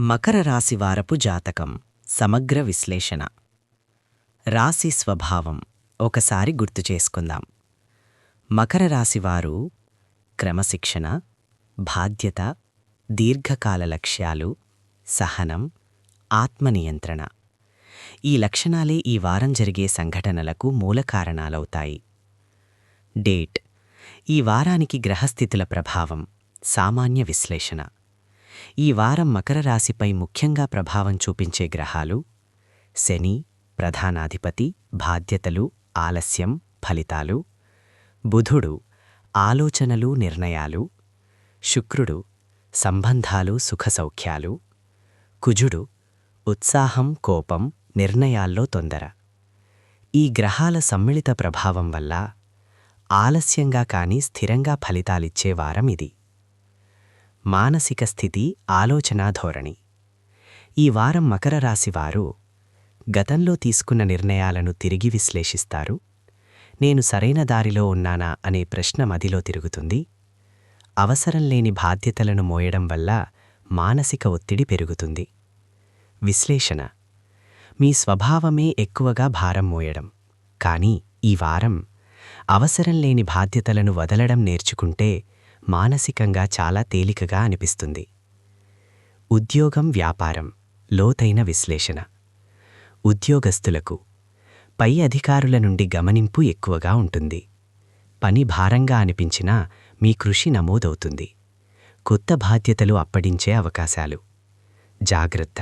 మకర రాశి వారపు జాతకం. సమగ్ర విశ్లేషణ. రాశి స్వభావం. ఒకసారి గుర్తు చేసుకుందాం. మకర రాశివారు క్రమశిక్షణ బాధ్యత దీర్ఘకాల లక్ష్యాలు సహనం ఆత్మనియంత్రణ. ఈ లక్షణాలే ఈ వారం జరిగే సంఘటనలకు మూల కారణాలవుతాయి. డేట్. ఈ వారానికి గ్రహస్థితుల ప్రభావం. సామాన్య విశ్లేషణ. ఈ వారం మకర రాశిపై ముఖ్యంగా ప్రభావం చూపించే గ్రహాలు శని ప్రధానాధిపతి బాధ్యతలు ఆలస్యం ఫలితాలు బుధుడు ఆలోచనలు నిర్ణయాలు శుక్రుడు సంబంధాలు సుఖసౌఖ్యాలు కుజుడు ఉత్సాహం కోపం నిర్ణయాల్లో తొందర. ఈ గ్రహాల సమ్మిళిత ప్రభావం వల్ల ఆలస్యంగా కాని స్థిరంగా ఫలితాలిచ్చే వారం ఇది. మానసిక స్థితి ఆలోచనా ధోరణి. ఈ వారం మకర రాశివారు గతంలో తీసుకున్న నిర్ణయాలను తిరిగి విశ్లేషిస్తారు. నేను సరైన దారిలో ఉన్నానా అనే ప్రశ్న మదిలో తిరుగుతుంది. అవసరం లేని బాధ్యతలను మోయడం వల్ల మానసిక ఒత్తిడి పెరుగుతుంది. విశ్లేషణ. మీ స్వభావమే ఎక్కువగా భారం మోయడం. కానీ ఈ వారం అవసరం లేని బాధ్యతలను వదలడం నేర్చుకుంటే మానసికంగా చాలా తేలికగా అనిపిస్తుంది. ఉద్యోగం వ్యాపారం లోతైన విశ్లేషణ. ఉద్యోగస్తులకు పై అధికారుల నుండి గమనింపు ఎక్కువగా ఉంటుంది. పని భారంగా అనిపించినా మీ కృషి నమోదవుతుంది. కొత్త బాధ్యతలు అప్పడించే అవకాశాలు. జాగ్రత్త.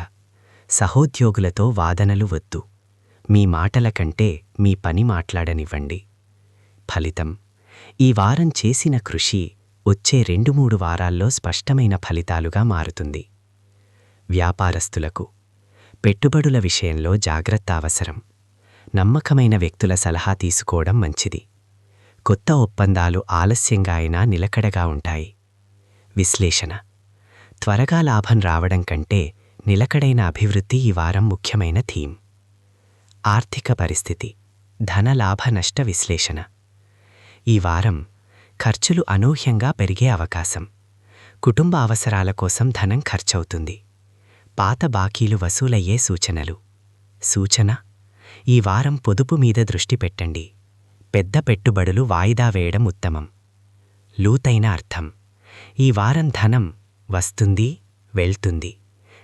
సహోద్యోగులతో వాదనలు వద్దు. మీ మాటల కంటే మీ పని మాట్లాడనివ్వండి. ఫలితం. ఈ వారం చేసిన కృషి వచ్చే రెండు మూడు వారాల్లో స్పష్టమైన ఫలితాలుగా మారుతుంది. వ్యాపారస్తులకు పెట్టుబడుల విషయంలో జాగ్రత్త అవసరం. నమ్మకమైన వ్యక్తుల సలహా తీసుకోవడం మంచిది. కొత్త ఒప్పందాలు ఆలస్యంగా అయినా నిలకడగా ఉంటాయి. విశ్లేషణ. త్వరగా లాభం రావడం కంటే నిలకడైన అభివృద్ధి ఈ వారం ముఖ్యమైన థీమ్. ఆర్థిక పరిస్థితి. ధన లాభ నష్ట విశ్లేషణ. ఈ వారం ఖర్చులు అనూహ్యంగా పెరిగే అవకాశం. కుటుంబ అవసరాల కోసం ధనం ఖర్చవుతుంది. పాత బాకీలు వసూలయ్యే సూచనలు. సూచన? ఈ వారం పొదుపు మీద దృష్టి పెట్టండి. పెద్ద పెట్టుబడులు వాయిదా వేయడం ఉత్తమం. లూతైన అర్థం. ఈ వారం ధనం వస్తుంది వెళ్తుంది.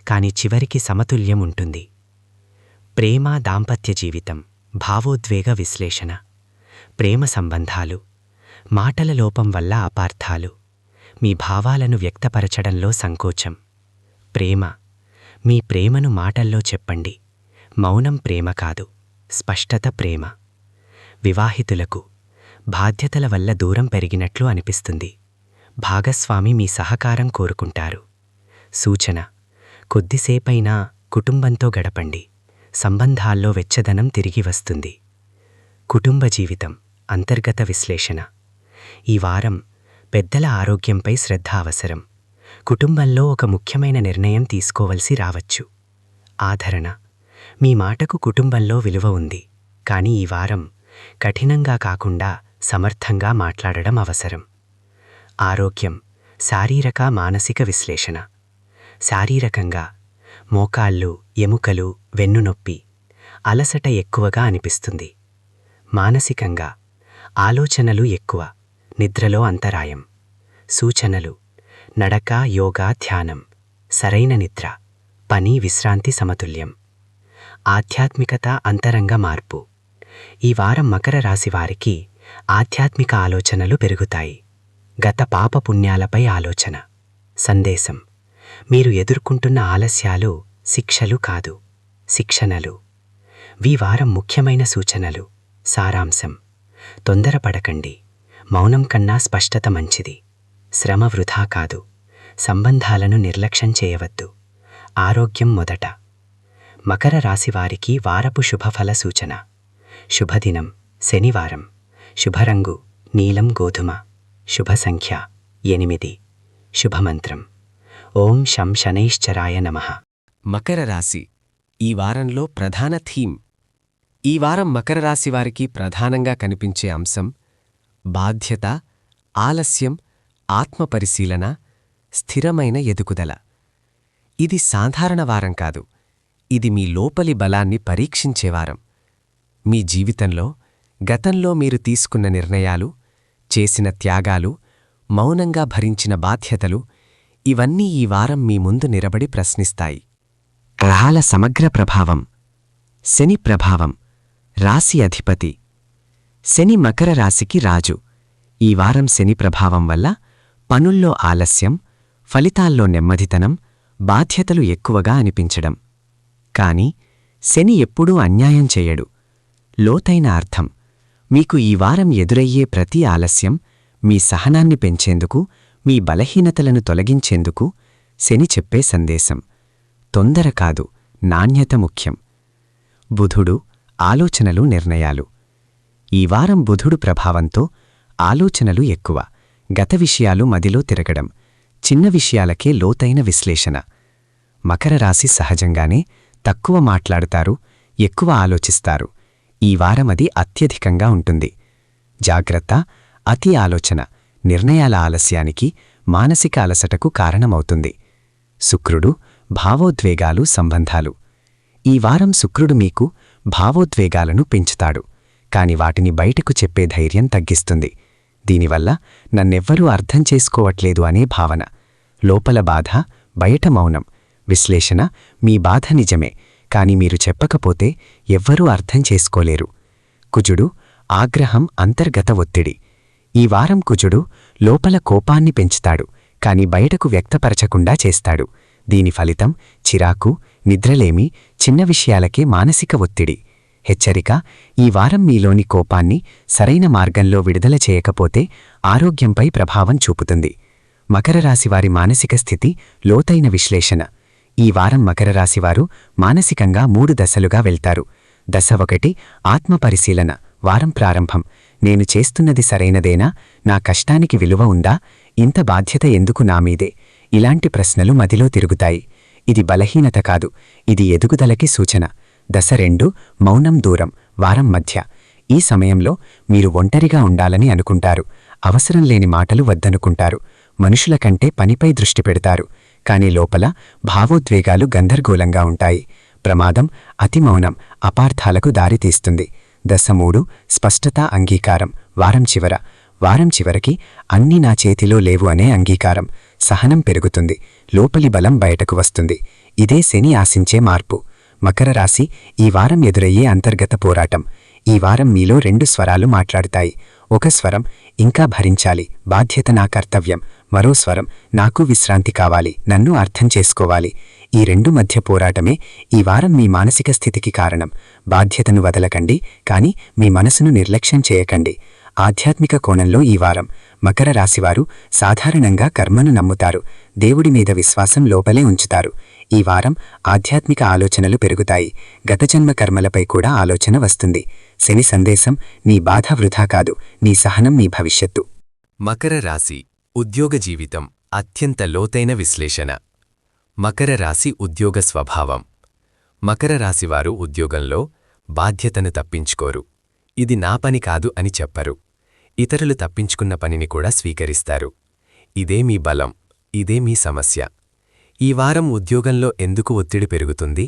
కాని చివరికి సమతుల్యం ఉంటుంది. ప్రేమ దాంపత్య జీవితం. భావోద్వేగ విశ్లేషణ. ప్రేమ సంబంధాలు. మాటల లోపం వల్ల అపార్థాలు. మీ భావాలను వ్యక్తపరచడంలో సంకోచం. ప్రేమ. మీ ప్రేమను మాటల్లో చెప్పండి. మౌనం ప్రేమ కాదు. స్పష్టత ప్రేమ. వివాహితులకు. బాధ్యతల వల్ల దూరం పెరిగినట్లు అనిపిస్తుంది. భాగస్వామి మీ సహకారం కోరుకుంటారు. సూచన. కొద్దిసేపైనా కుటుంబంతో గడపండి. సంబంధాల్లో వెచ్చదనం తిరిగి వస్తుంది. కుటుంబ జీవితం. అంతర్గత విశ్లేషణ. ఈ వారం పెద్దల ఆరోగ్యంపై శ్రద్ధ అవసరం. కుటుంబంలో ఒక ముఖ్యమైన నిర్ణయం తీసుకోవలసి రావచ్చు. ఆదరణ. మీ మాటకు కుటుంబంలో విలువ ఉంది. కానీ ఈ వారం కఠినంగా కాకుండా సమర్థంగా మాట్లాడడం అవసరం. ఆరోగ్యం. శారీరక మానసిక విశ్లేషణ. శారీరకంగా. మోకాళ్ళు ఎముకలు వెన్నునొప్పి. అలసట ఎక్కువగా అనిపిస్తుంది. మానసికంగా. ఆలోచనలు ఎక్కువ. నిద్రలో అంతరాయం. సూచనలు. నడక యోగా ధ్యానం. సరైన నిద్ర. పని విశ్రాంతి సమతుల్యం. ఆధ్యాత్మికత అంతరంగ మార్పు. ఈ వారం మకర రాశి వారికి ఆధ్యాత్మిక ఆలోచనలు పెరుగుతాయి. గత పాప పుణ్యాలపై ఆలోచన. సందేశం. మీరు ఎదుర్కొంటున్న ఆలస్యాలు శిక్షలు కాదు. శిక్షణలు. వీ వారం ముఖ్యమైన సూచనలు. సారాంశం. తొందరపడకండి. మౌనం కన్నా స్పష్టత మంచిది. శ్రమ వృధా కాదు. సంబంధాలను నిర్లక్ష్యం చేయవద్దు. ఆరోగ్యం మొదట. మకర రాశివారికి వారపు శుభఫల సూచన. శుభదినం శనివారం. శుభరంగు నీలం గోధుమ. శుభ సంఖ్య ఎనిమిది. శుభమంత్రం. ఓం శం శనైశ్చరాయ నమః. మకర రాశి. ఈ వారంలో ప్రధాన థీమ్. ఈ వారం మకర రాశి వారికి ప్రధానంగా కనిపించే అంశం బాధ్యత ఆలస్యం ఆత్మపరిశీలన స్థిరమైన ఎదుగుదల. ఇది సాధారణ వారం కాదు. ఇది మీ లోపలి బలాన్ని పరీక్షించేవారం మీ జీవితంలో గతంలో మీరు తీసుకున్న నిర్ణయాలు చేసిన త్యాగాలు మౌనంగా భరించిన బాధ్యతలు ఇవన్నీ ఈ వారం మీ ముందు నిలబడి ప్రశ్నిస్తాయి. గ్రహాల సమగ్ర ప్రభావం శని ప్రభావం రాశి అధిపతి శని మకర రాశికి రాజు. ఈ వారం శని ప్రభావం వల్ల పనుల్లో ఆలస్యం ఫలితాల్లో నెమ్మదితనం బాధ్యతలు ఎక్కువగా అనిపించడం. కాని శని ఎప్పుడూ అన్యాయం చేయడు. లోతైన అర్థం. మీకు ఈ వారం ఎదురయ్యే ప్రతి ఆలస్యం మీ సహనాన్ని పెంచేందుకు మీ బలహీనతలను తొలగించేందుకు శని చెప్పే సందేశం. తొందర కాదు నాణ్యత ముఖ్యం. బుధుడు ఆలోచనలు నిర్ణయాలు. ఈ వారం బుధుడు ప్రభావంతో ఆలోచనలు ఎక్కువ. గత విషయాలు మదిలో తిరగడం. చిన్న విషయాలకే లోతైన విశ్లేషణ. మకర రాశి సహజంగానే తక్కువ మాట్లాడతారు ఎక్కువ ఆలోచిస్తారు. ఈ వారం అది అత్యధికంగా ఉంటుంది. జాగ్రత్త అతి ఆలోచన. నిర్ణయాల ఆలస్యానికి మానసిక అలసటకు కారణమవుతుంది. శుక్రుడు భావోద్వేగాలు సంబంధాలు. ఈ వారం శుక్రుడు మీకు భావోద్వేగాలను పెంచుతాడు. కాని వాటిని బయటకు చెప్పే ధైర్యం తగ్గిస్తుంది. దీనివల్ల నన్నెవ్వరూ అర్థం చేసుకోవట్లేదు అనే భావన. లోపల బాధ బయట మౌనం. విశ్లేషణ మీ బాధ నిజమే కాని మీరు చెప్పకపోతే ఎవ్వరూ అర్థం చేసుకోలేరు. కుజుడు ఆగ్రహం అంతర్గత ఒత్తిడి. ఈ వారం కుజుడు లోపల కోపాన్ని పెంచుతాడు కాని బయటకు వ్యక్తపరచకుండా చేస్తాడు. దీని ఫలితం చిరాకు నిద్రలేమి చిన్న విషయాలకే మానసిక ఒత్తిడి. హెచ్చరిక ఈ వారం మీలోని కోపాన్ని సరైన మార్గంలో విడుదల చేయకపోతే ఆరోగ్యంపై ప్రభావం చూపుతుంది. మకర రాశివారి మానసిక స్థితి లోతైన విశ్లేషణ. ఈ వారం మకర రాశివారు మానసికంగా మూడు దశలుగా వెళ్తారు. దశ ఒకటి ఆత్మపరిశీలన వారం ప్రారంభం. నేను చేస్తున్నది సరైనదేనా? నా కష్టానికి విలువ ఉందా? ఇంత బాధ్యత ఎందుకు నామీదే ఇలాంటి ప్రశ్నలు మదిలో తిరుగుతాయి. ఇది బలహీనత కాదు. ఇది ఎదుగుదలకి సూచన. దశ రెండు మౌనం దూరం వారం మధ్య. ఈ సమయంలో మీరు ఒంటరిగా ఉండాలని అనుకుంటారు. అవసరం లేని మాటలు వద్దనుకుంటారు. మనుషుల కంటే పనిపై దృష్టి పెడతారు. కాని లోపల భావోద్వేగాలు గందరగోళంగా ఉంటాయి. ప్రమాదం అతి మౌనం అపార్థాలకు దారితీస్తుంది దశ మూడు స్పష్టత అంగీకారం వారం చివర. వారం చివరికి అన్నీ నా చేతిలో లేవు అనే అంగీకారం. సహనం పెరుగుతుంది. లోపలి బలం బయటకు వస్తుంది. ఇదే శని ఆశించే మార్పు. మకర రాశి ఈ వారం ఎదురయ్యే అంతర్గత పోరాటం. ఈ వారం మీలో రెండు స్వరాలు మాట్లాడతాయి. ఒక స్వరం ఇంకా భరించాలి బాధ్యత నా కర్తవ్యం. మరో స్వరం నాకు విశ్రాంతి కావాలి నన్ను అర్థం చేసుకోవాలి. ఈ రెండు మధ్య పోరాటమే ఈ వారం మీ మానసిక స్థితికి కారణం. బాధ్యతను వదలకండి కాని మీ మనసును నిర్లక్ష్యం చేయకండి. ఆధ్యాత్మిక కోణంలో ఈ వారం మకర రాశివారు సాధారణంగా కర్మను నమ్ముతారు. దేవుడి మీద విశ్వాసం లోపలే ఉంచుతారు. ఈ వారం ఆధ్యాత్మిక ఆలోచనలు పెరుగుతాయి. గతజన్మ కర్మలపై కూడా ఆలోచన వస్తుంది. శని సందేశం నీ బాధ వృధా కాదు. నీ సహనం నీ భవిష్యత్తు. మకర రాశి ఉద్యోగ జీవితం అత్యంత లోతైన విశ్లేషణ. మకర రాశి ఉద్యోగ స్వభావం. మకర రాశివారు ఉద్యోగంలో బాధ్యతను తప్పించుకోరు. ఇది నా పని కాదు అని చెప్పరు. ఇతరులు తప్పించుకున్న పనిని కూడా స్వీకరిస్తారు. ఇదే మీ బలం ఇదే మీ సమస్య. ఈ వారం ఉద్యోగంలో ఎందుకు ఒత్తిడి పెరుగుతుంది?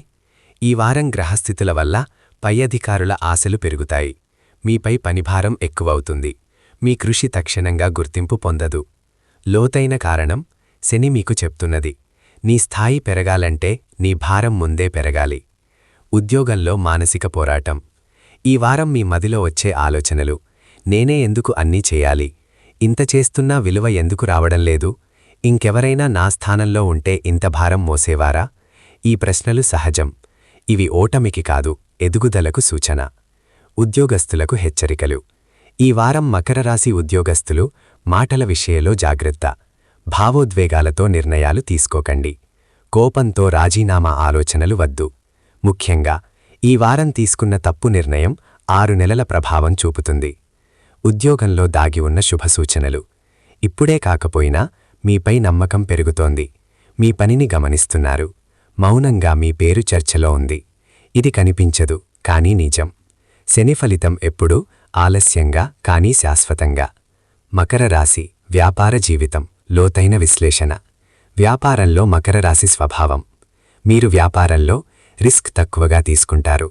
ఈ వారం గ్రహస్థితుల వల్ల పై అధికారుల ఆశలు పెరుగుతాయి. మీపై పనిభారం ఎక్కువవుతుంది. మీ కృషి తక్షణంగా గుర్తింపు పొందదు. లోతైన కారణం శని మీకు చెప్తున్నది. నీ స్థాయి పెరగాలంటే నీ భారం ముందే పెరగాలి. ఉద్యోగంలో మానసిక పోరాటం. ఈ వారం మీ మదిలో వచ్చే ఆలోచనలు నేనే ఎందుకు అన్నీ చేయాలి? ఇంత చేస్తున్నా విలువ ఎందుకు రావడం లేదు? ఇంకెవరైనా నా స్థానంలో ఉంటే ఇంత భారం మోసేవారా? ఈ ప్రశ్నలు సహజం. ఇవి ఓటమికి కాదు ఎదుగుదలకు సూచన. ఉద్యోగస్తులకు హెచ్చరికలు. ఈ వారం మకర రాశి ఉద్యోగస్తులు మాటల విషయంలో జాగ్రత్త. భావోద్వేగాలతో నిర్ణయాలు తీసుకోకండి. కోపంతో రాజీనామా ఆలోచనలు వద్దు. ముఖ్యంగా ఈ వారం తీసుకున్న తప్పు నిర్ణయం ఆరు నెలల ప్రభావం చూపుతుంది. ఉద్యోగంలో దాగి ఉన్న శుభసూచనలు. ఇప్పుడే కాకపోయినా మీపై నమ్మకం పెరుగుతోంది. మీ పనిని గమనిస్తున్నారు. మౌనంగా మీ పేరు చర్చలో ఉంది. ఇది కనిపించదు కానీ నిజం. శని ఫలితం ఎప్పుడూ ఆలస్యంగా కానీ శాశ్వతంగా. మకర రాశి వ్యాపార జీవితం లోతైన విశ్లేషణ. వ్యాపారంలో మకర రాశి స్వభావం. మీరు వ్యాపారంలో రిస్క్ తక్కువగా తీసుకుంటారు.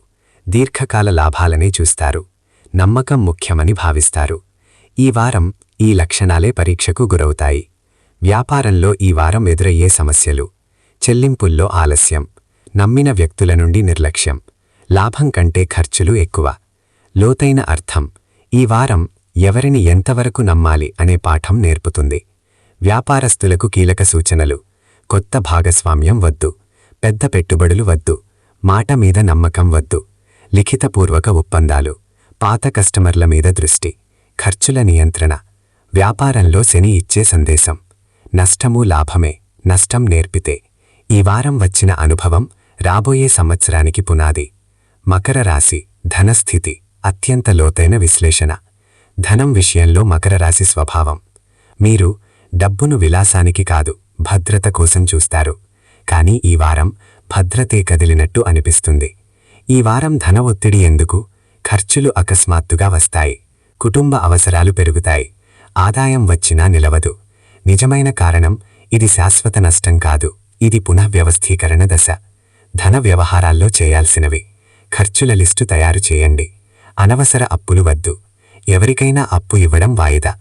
దీర్ఘకాల లాభాలనే చూస్తారు. నమ్మకం ముఖ్యమని భావిస్తారు. ఈ వారం ఈ లక్షణాలే పరీక్షకు గురవుతాయి. వ్యాపారంలో ఈ వారం ఎదురయ్యే సమస్యలు. చెల్లింపుల్లో ఆలస్యం. నమ్మిన వ్యక్తుల నుండి నిర్లక్ష్యం. లాభం కంటే ఖర్చులు ఎక్కువ. లోతైన అర్థం. ఈ వారం ఎవరిని ఎంతవరకు నమ్మాలి అనే పాఠం నేర్పుతుంది. వ్యాపారస్తులకు కీలక సూచనలు. కొత్త భాగస్వామ్యం వద్దు. పెద్ద పెట్టుబడులు వద్దు. మాట మీద నమ్మకం వద్దు. లిఖితపూర్వక ఒప్పందాలు. పాత కస్టమర్ల మీద దృష్టి ఖర్చుల నియంత్రణ వ్యాపారంలో శని ఇచ్చే సందేశం నష్టము లాభమే నష్టం నేర్పితే. ఈ వారం వచ్చిన అనుభవం రాబోయే సంవత్సరానికి పునాది. మకర రాశి ధనస్థితి అత్యంత లోతైన విశ్లేషణ. ధనం విషయంలో మకర రాశి స్వభావం. మీరు డబ్బును విలాసానికి కాదు భద్రత కోసం చూస్తారు. కానీ ఈ వారం భద్రతే కదిలినట్టు అనిపిస్తుంది. ఈ వారం ధన ఒత్తిడి ఎందుకు? ఖర్చులు అకస్మాత్తుగా వస్తాయి. కుటుంబ అవసరాలు పెరుగుతాయి. ఆదాయం వచ్చినా నిలవదు. నిజమైన కారణం ఇది శాశ్వత నష్టం కాదు. ఇది పునఃవ్యవస్థీకరణ దశ. ధన వ్యవహారాల్లో చేయాల్సినవి. ఖర్చుల లిస్టు తయారు చేయండి. అనవసర అప్పులు వద్దు. ఎవరికైనా అప్పు ఇవ్వడం వాయిదా?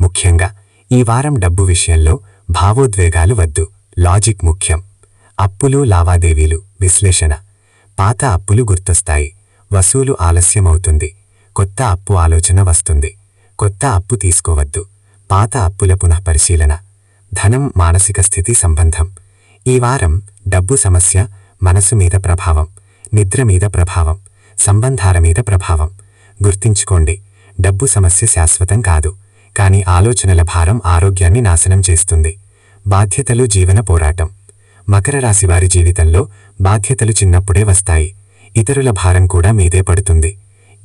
ముఖ్యంగా ఈ వారం డబ్బు విషయంలో భావోద్వేగాలు వద్దు. లాజిక్ ముఖ్యం. అప్పులు లావాదేవీలు విశ్లేషణ. పాత అప్పులు గుర్తొస్తాయి. వసూలు ఆలస్యమవుతుంది. కొత్త అప్పు ఆలోచన వస్తుంది. కొత్త అప్పు తీసుకోవద్దు. పాత అప్పుల పునఃపరిశీలన. ధనం మానసిక స్థితి సంబంధం. ఈ వారం డబ్బు సమస్య మనసు మీద ప్రభావం నిద్ర మీద ప్రభావం సంబంధాల మీద ప్రభావం. గుర్తించుకోండి డబ్బు సమస్య శాశ్వతం కాదు. కానీ ఆలోచనల భారం ఆరోగ్యాన్ని నాశనం చేస్తుంది. బాధ్యతలు జీవన పోరాటం. మకర రాశి వారి జీవితంలో బాధ్యతలు చిన్నప్పుడే వస్తాయి. ఇతరుల భారం కూడా మీదే పడుతుంది.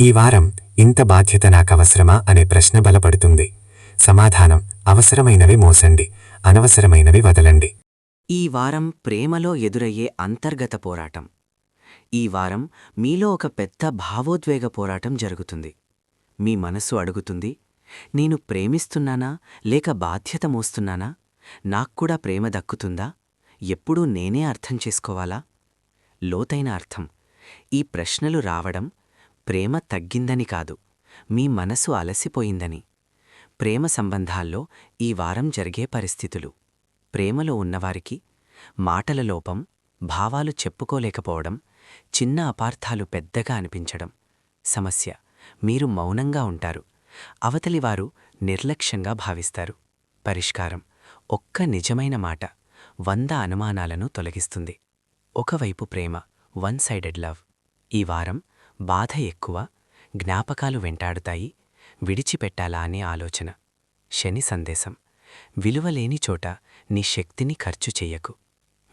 ఈ వారం ఇంత బాధ్యత నాకవసరమా అనే ప్రశ్న బలపడుతుంది. సమాధానం అవసరమైనవి మోసండి అనవసరమైనవి వదలండి. ఈ వారం ప్రేమలో ఎదురయ్యే అంతర్గత పోరాటం. ఈ వారం మీలో ఒక పెద్ద భావోద్వేగ పోరాటం జరుగుతుంది. మీ మనసు అడుగుతుంది నేను ప్రేమిస్తున్నానా లేక బాధ్యత మోస్తున్నానా నాక్కూడా ప్రేమ దక్కుతుందా ఎప్పుడూ నేనే అర్థం చేసుకోవాలా? లోతైన అర్థం. ఈ ప్రశ్నలు రావడం ప్రేమ తగ్గిందని కాదు మీ మనసు అలసిపోయిందని. ప్రేమ సంబంధాల్లో ఈ వారం జరిగే పరిస్థితులు. ప్రేమలో ఉన్నవారికి మాటల లోపం భావాలు చెప్పుకోలేకపోవడం చిన్న అపార్థాలు పెద్దగా అనిపించడం సమస్య. మీరు మౌనంగా ఉంటారు. అవతలివారు నిర్లక్ష్యంగా భావిస్తారు. పరిష్కారం ఒక్క నిజమైన మాట వంద అనుమానాలను తొలగిస్తుంది. ఒకవైపు ప్రేమ వన్ సైడెడ్ లవ్. ఈ వారం బాధ ఎక్కువ జ్ఞాపకాలు వెంటాడుతాయి విడిచిపెట్టాలా అనే ఆలోచన. శని సందేశం. విలువలేని చోట నీ శక్తిని ఖర్చు చెయ్యకు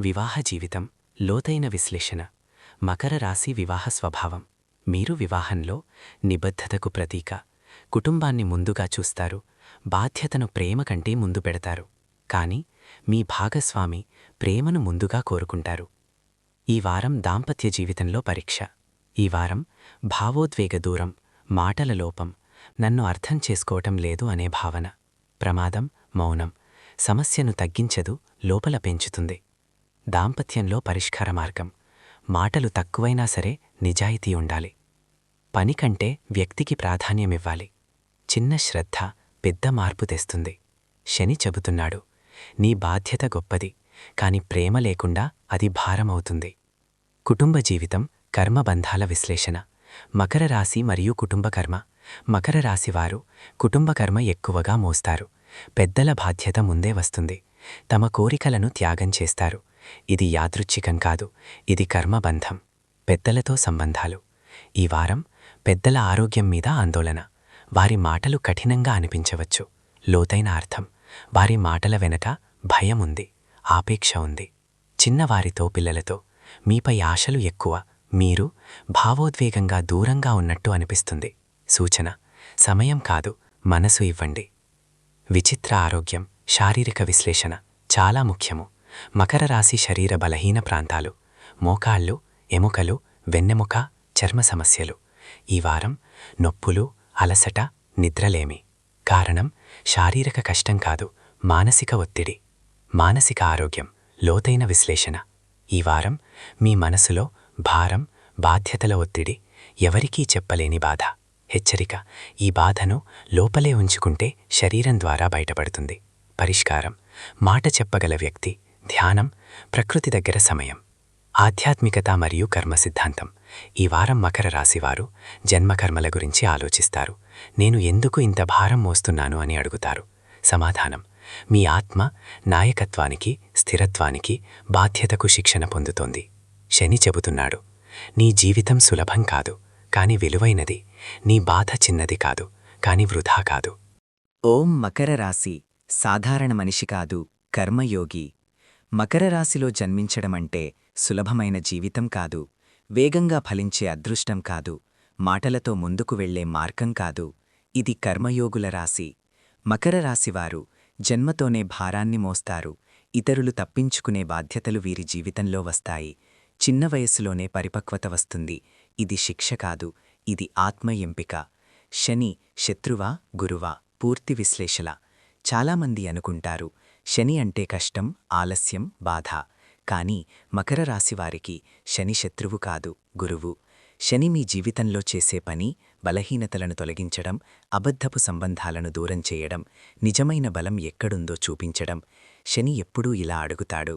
వివాహ జీవితం లోతైన విశ్లేషణ. మకర రాశి వివాహ స్వభావం. మీరు వివాహంలో నిబద్ధతకు ప్రతీక. కుటుంబాన్ని ముందుగా చూస్తారు. బాధ్యతను ప్రేమ కంటే ముందు పెడతారు. కాని మీ భాగస్వామి ప్రేమను ముందుగా కోరుకుంటారు. ఈ వారం దాంపత్య జీవితంలో పరీక్ష. ఈ వారం భావోద్వేగ దూరం మాటల లోపం నన్ను అర్థం చేసుకోవటం లేదు అనే భావన. ప్రమాదం మౌనం సమస్యను తగ్గించదు లోపల పెంచుతుంది. దాంపత్యంలో పరిష్కార మార్గం మాటలు తక్కువైనా సరే నిజాయితీ ఉండాలి. పని కంటే వ్యక్తికి ప్రాధాన్యమివ్వాలి చిన్న శ్రద్ధ పెద్ద మార్పు తెస్తుంది. శని చెబుతున్నాడు నీ బాధ్యత గొప్పది కాని ప్రేమ లేకుండా అది భారమవుతుంది. కుటుంబ జీవితం కర్మబంధాల విశ్లేషణ. మకర రాశి మరియు కుటుంబ కర్మ. మకర రాశివారు కుటుంబ కర్మ ఎక్కువగా మోస్తారు. పెద్దల బాధ్యత ముందే వస్తుంది. తమ కోరికలను త్యాగం చేస్తారు. ఇది యాదృచ్ఛికం కాదు. ఇది కర్మబంధం పెద్దలతో సంబంధాలు. ఈ వారం పెద్దల ఆరోగ్యం మీద ఆందోళన. వారి మాటలు కఠినంగా అనిపించవచ్చు. లోతైన అర్థం. వారి మాటల వెనక భయం ఉంది. ఆపేక్ష ఉంది. చిన్నవారితో పిల్లలతో. మీపై ఆశలు ఎక్కువ. మీరు భావోద్వేగంగా దూరంగా ఉన్నట్టు అనిపిస్తుంది. సూచన సమయం కాదు మనసు ఇవ్వండి. విచిత్ర ఆరోగ్యం శారీరక విశ్లేషణ చాలా ముఖ్యము. మకర రాశి శరీర బలహీన ప్రాంతాలు మోకాళ్ళు ఎముకలు వెన్నెముక చర్మ సమస్యలు. ఈ వారం నొప్పులు అలసట నిద్రలేమి. కారణం శారీరక కష్టం కాదు మానసిక ఒత్తిడి. మానసిక ఆరోగ్యం లోతైన విశ్లేషణ. ఈ వారం మీ మనసులో భారం బాధ్యతల ఒత్తిడి ఎవరికీ చెప్పలేని బాధ. హెచ్చరిక ఈ బాధను లోపలే ఉంచుకుంటే శరీరం ద్వారా బయటపడుతుంది. పరిష్కారం మాట చెప్పగల వ్యక్తి ధ్యానం ప్రకృతి దగ్గర సమయం. ఆధ్యాత్మికత మరియు కర్మ సిద్ధాంతం. ఈ వారం మకర రాశివారు జన్మకర్మల గురించి ఆలోచిస్తారు. నేను ఎందుకు ఇంత భారం మోస్తున్నాను అని అడుగుతారు. సమాధానం మీ ఆత్మ నాయకత్వానికి స్థిరత్వానికి బాధ్యతకు శిక్షణ పొందుతోంది. శని చెబుతున్నాడు నీ జీవితం సులభం కాదు కాని విలువైనది నీ బాధ చిన్నది కాదు కాని వృధా కాదు. ఓం మకర రాశి సాధారణ మనిషి కాదు కర్మయోగి. మకర రాశిలో జన్మించడమంటే సులభమైన జీవితం కాదు వేగంగా ఫలించే అదృష్టం కాదు మాటలతో ముందుకు వెళ్ళే మార్గం కాదు ఇది కర్మయోగుల రాశి. మకర రాశివారు జన్మతోనే భారాన్ని మోస్తారు ఇతరులు తప్పించుకునే బాధ్యతలు వీరి జీవితంలో వస్తాయి చిన్న వయసులోనే పరిపక్వత వస్తుంది. ఇది శిక్ష కాదు ఇది ఆత్మ ఎంపిక శని శత్రువా గురువా పూర్తి విశ్లేషల. చాలామంది అనుకుంటారు శని అంటే కష్టం ఆలస్యం బాధ. కాని మకర రాశివారికి శని శత్రువు కాదు గురువు. శని మీ జీవితంలో చేసే పని బలహీనతలను తొలగించడం అబద్ధపు సంబంధాలను దూరం చేయడం నిజమైన బలం ఎక్కడుందో చూపించడం. శని ఎప్పుడూ ఇలా అడుగుతాడు.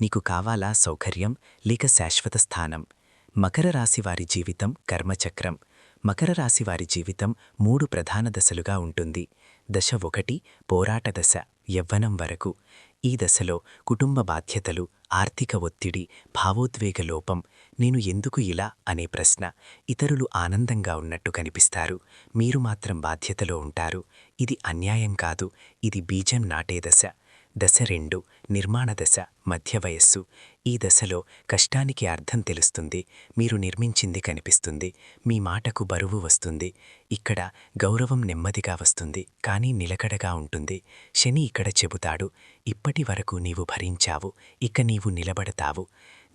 నీకు కావాలా సౌకర్యం లేక శాశ్వత స్థానం? మకర రాశివారి జీవితం కర్మచక్రం. మకర రాశివారి జీవితం మూడు ప్రధాన దశలుగా ఉంటుంది. దశ ఒకటి పోరాట దశ యవ్వనం వరకు. ఈ దశలో కుటుంబ బాధ్యతలు ఆర్థిక ఒత్తిడి భావోద్వేగ లోపం నేను ఎందుకు ఇలా అనే ప్రశ్న ఇతరులు ఆనందంగా ఉన్నట్టు కనిపిస్తారు. మీరు మాత్రం బాధ్యతలో ఉంటారు. ఇది అన్యాయం కాదు. ఇది బీజం నాటే దశ. దశ రెండు నిర్మాణ దశ మధ్య వయస్సు. ఈ దశలో కష్టానికి అర్థం తెలుస్తుంది మీరు నిర్మించింది కనిపిస్తుంది మీ మాటకు బరువు వస్తుంది ఇక్కడ గౌరవం నెమ్మదిగా వస్తుంది కానీ నిలకడగా ఉంటుంది. శని ఇక్కడ చెబుతాడు ఇప్పటి వరకు నీవు భరించావు ఇక నీవు నిలబడతావు.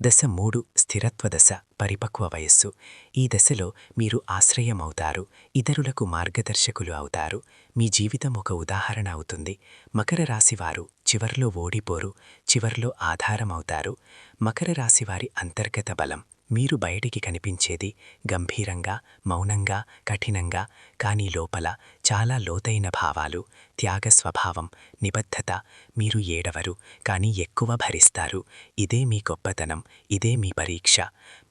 దశ మూడు స్థిరత్వ దశ పరిపక్వ వయస్సు. ఈ దశలో మీరు ఆశ్రయమవుతారు ఇతరులకు మార్గదర్శకులు అవుతారు. మీ జీవితం ఒక ఉదాహరణ అవుతుంది. మకర రాశివారు చివర్లో ఓడిపోరు చివర్లో ఆధారమవుతారు. మకర రాశివారి అంతర్గత బలం మీరు బయటికి కనిపించేది గంభీరంగా మౌనంగా కఠినంగా కానీ లోపల చాలా లోతైన భావాలు త్యాగ స్వభావం నిబద్ధత. మీరు ఏడవరు కానీ ఎక్కువ భరిస్తారు. ఇదే మీ గొప్పతనం ఇదే మీ పరీక్ష.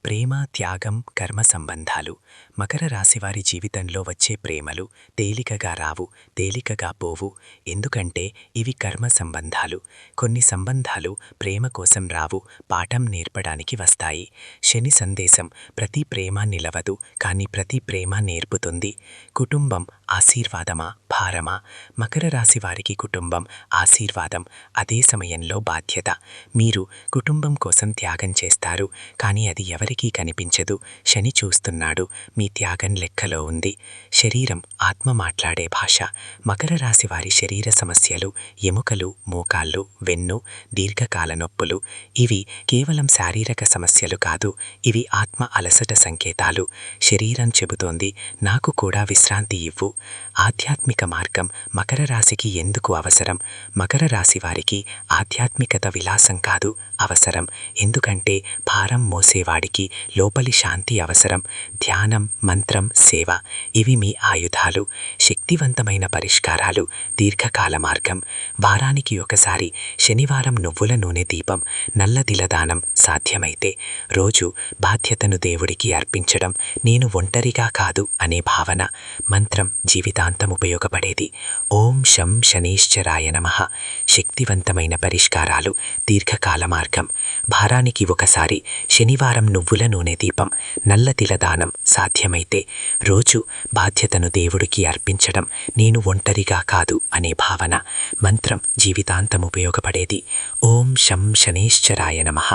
ప్రేమ త్యాగం కర్మ సంబంధాలు మకర రాశివారి జీవితంలో వచ్చే ప్రేమలు తేలికగా రావు తేలికగా పోవు. ఎందుకంటే ఇవి కర్మ సంబంధాలు. కొన్ని సంబంధాలు ప్రేమ కోసం రావు పాఠం నేర్పడానికి వస్తాయి. శని సందేశం ప్రతి ప్రేమ నిలవదు కానీ ప్రతి ప్రేమ నేర్పుతుంది. కుటుంబం ఆశీర్వాదమా? భారమా? మకర రాశి వారికి కుటుంబం ఆశీర్వాదం అదే సమయంలో బాధ్యత. మీరు కుటుంబం కోసం త్యాగం చేస్తారు కానీ అది ఎవరి ఎవరికీ కనిపించదు. శని చూస్తున్నాడు. మీ త్యాగం లెక్కలో ఉంది. శరీరం ఆత్మ మాట్లాడే భాష. మకర రాశి వారి శరీర సమస్యలు ఎముకలు మోకాళ్ళు వెన్ను దీర్ఘకాల నొప్పులు. ఇవి కేవలం శారీరక సమస్యలు కాదు. ఇవి ఆత్మ అలసట సంకేతాలు. శరీరం చెబుతోంది నాకు కూడా విశ్రాంతి ఇవ్వు. ఆధ్యాత్మిక మార్గం మకర రాశికి ఎందుకు అవసరం? మకర రాశి వారికి ఆధ్యాత్మికత విలాసం కాదు అవసరం. ఎందుకంటే భారం మోసేవాడికి లోపలి శాంతి అవసరం ధ్యానం మంత్రం సేవ. ఇవి మీ ఆయుధాలు. శక్తివంతమైన పరిష్కారాలు. దీర్ఘకాల మార్గం. వారానికి ఒకసారి శనివారం నువ్వుల నూనె దీపం నల్ల దిలదానం సాధ్యమైతే రోజు బాధ్యతను దేవుడికి అర్పించడం నేను ఒంటరిగా కాదు అనే భావన మంత్రం జీవితాంతం ఉపయోగపడేది. ఓం శం శనేశ్చరాయ నమః. శక్తివంతమైన పరిష్కారాలు. దీర్ఘకాల మార్గం. భారానికి ఒకసారి శనివారం నువ్వుల నూనె దీపం నల్ల తిలదానం సాధ్యమైతే రోజు బాధ్యతను దేవుడికి అర్పించడం నేను ఒంటరిగా కాదు అనే భావన మంత్రం జీవితాంతం ఉపయోగపడేది. ఓం శం శనేశ్చరాయ నమః.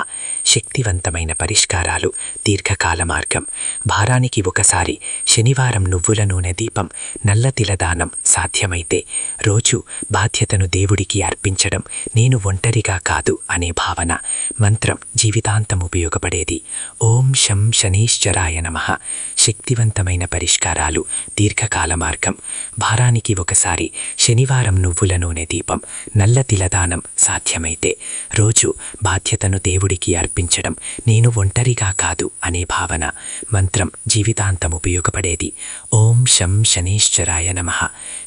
శక్తివంతమైన పరిష్కారాలు దీర్ఘకాల మార్గం. భారానికి ఒకసారి శనివారం నువ్వుల నూనె దీపం నల్ల తిలదానం సాధ్యమైతే రోజు బాధ్యతను దేవుడికి అర్పించడం నేను ఒంటరిగా కాదు అనే భావన మంత్రం జీవితాంతం ఉపయోగపడేది. ఓం శం శనీశ్చరాయ నమః. శక్తివంతమైన పరిష్కారాలు. దీర్ఘకాల మార్గం. భారానికి ఒకసారి శనివారం నువ్వుల నూనె దీపం నల్ల తిలదానం సాధ్యమైతే రోజు బాధ్యతను దేవుడికి అర్పించడం నేను ఒంటరిగా కాదు అనే భావన మంత్రం జీవితాంతం ఉపయోగపడేది. ఓం శం శనీశ్చరాయ నమ.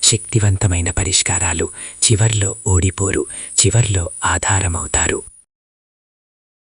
శక్తివంతమైన పరిష్కారాలు చివర్లో ఓడిపోరు చివర్లో ఆధారమవుతారు.